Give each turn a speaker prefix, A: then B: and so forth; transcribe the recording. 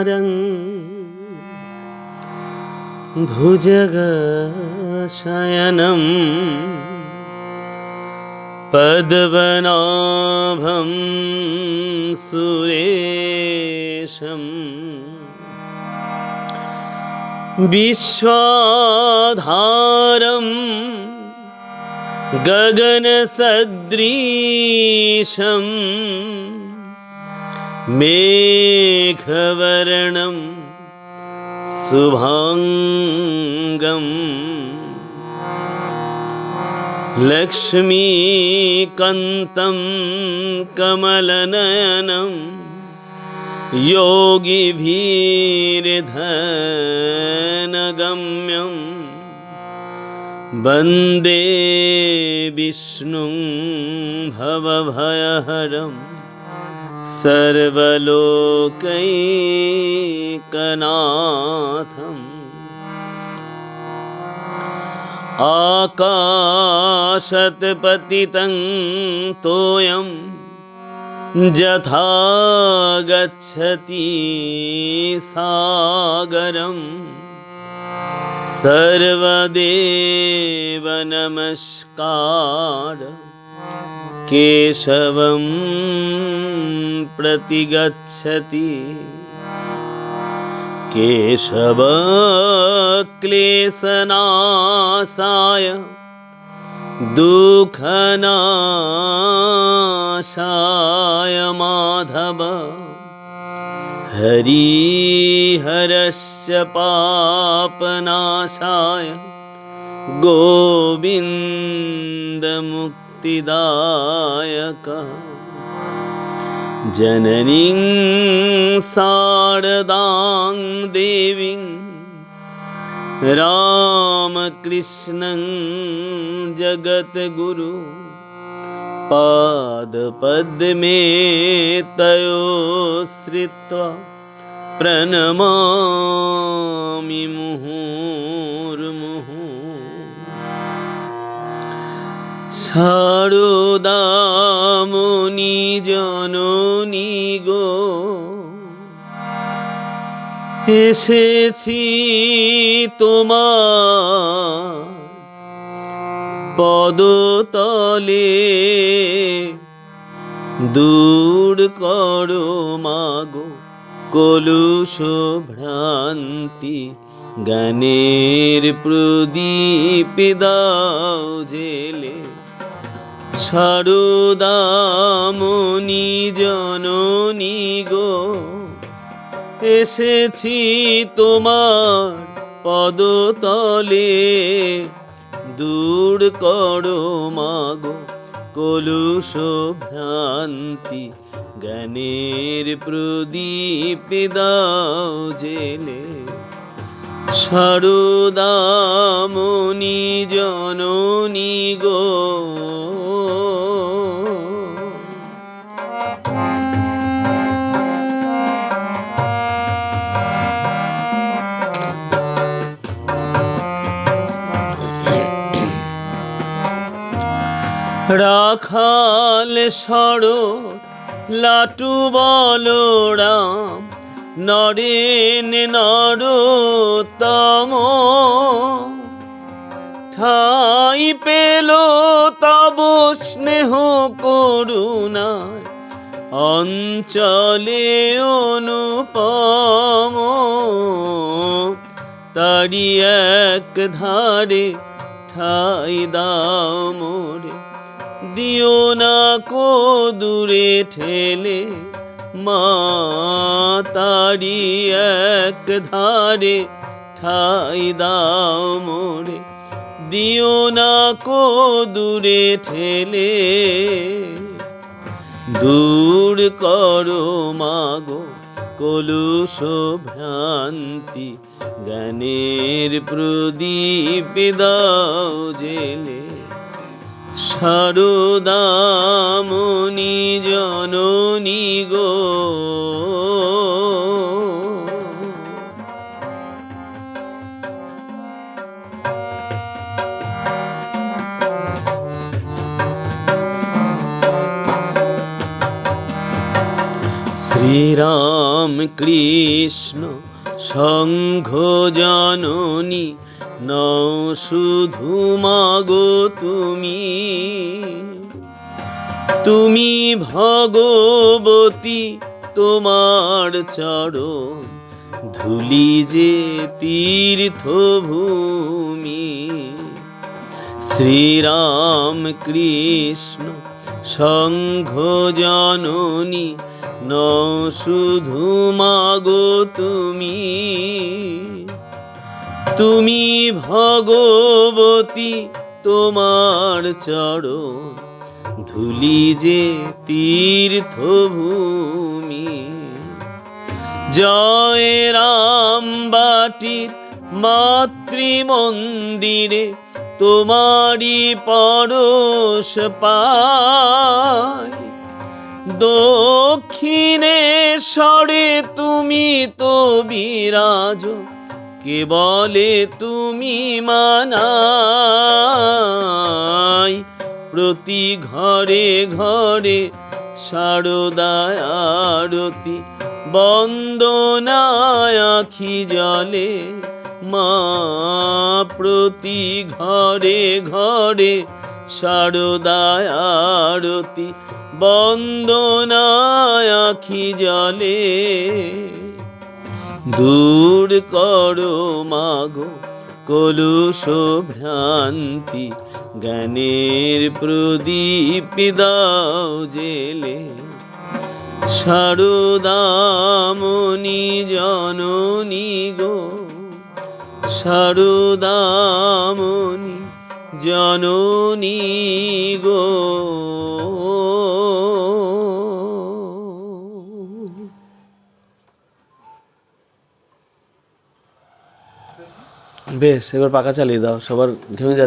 A: कुमारम् भुजगशयनं पद्मनाभं सुरेशम् विश्वाधारम् गगनसदृशम् मेघवर्णं शुभाङ्गम् लक्ष्मीकन्तं कमलनयनम् योगिभिर्धनगम्यं वन्दे विष्णुं भवभयहरं सर्वलोकैकनाथम्। आकाशत्पतितं तोयम् यथा गच्छति सागरं। सर्वदेव नमस्कार केशवं प्रतिगच्छति। केशवक्लेशनाशाय दुःखनाशाय माधव। हरिहरस्य पापनाशाय गोविन्दमुक्तिदायक जननीं शारदां देवीं रामकृष्णं जगद्गुरु पादपद्मे तयो श्रित्वा प्रणमामि मुहुर्मुहुः সারদামণি জননী গো এসেছি তোমার পদতলে। দূর করো মাগো কলুষ ভ্রান্তি গানের প্রদীপ দাও জেলে। সারদামণি জননী গো। এসেছি তোমার পদতলে। দূর করো মাগো কলুষ ভ্রান্তি। জ্ঞানের প্রদীপ দাও জেলে। সারদামণি জননী গো। রাখাল শরৎ লাটু বলরাম নরেন নরোত্তম স্নেহ করুণায় অঞ্চলে অনুপম। তারি এক ধারে ঠাই দাও মোরে। দিও না কো দূরে ঠেলে মা, তারি এক ধারে ঠাই দাও মোরে। দিও না কো দূরে ঠেলে। দূর করো মাগো কলুষ ভ্রান্তি, জ্ঞানের প্রদীপ দাও জেলে। সারদামণি জননী গো শ্রীরাম কৃষ্ণ সংঘ জননী, নও শুধু মাগো তুমি। তুমি ভগবতী, তোমার চরণ ধুলি যে তীর্থভূমি। শ্রীরাম কৃষ্ণ সংঘ জননী ন শুধু মাগো তুমি তুমি ভগবতী তোমার চরণ, ধুলি যে তীর্থভূমি। জয় রাম বাটির মাতৃমন্দিরে তোমারি পরশ পাই দক্ষিণে সরে তুমি তো বিরাজ কে বলে তুমি মানাই। প্রতি ঘরে ঘরে শারদায় আরতি বন্দনায় জলে মা। প্রতি ঘরে ঘরে শারদায় আরতি বন্দনায় আখি জলে, দূর করো মাগো কলুষ ভ্রান্তি, জ্ঞানের প্রদীপ দাও জেলে। শারদামণি জননী গো শারদামণি জননী গো। বেশ এবার পাকা চালিয়ে দাও সবার ঘেমে যাচ্ছে।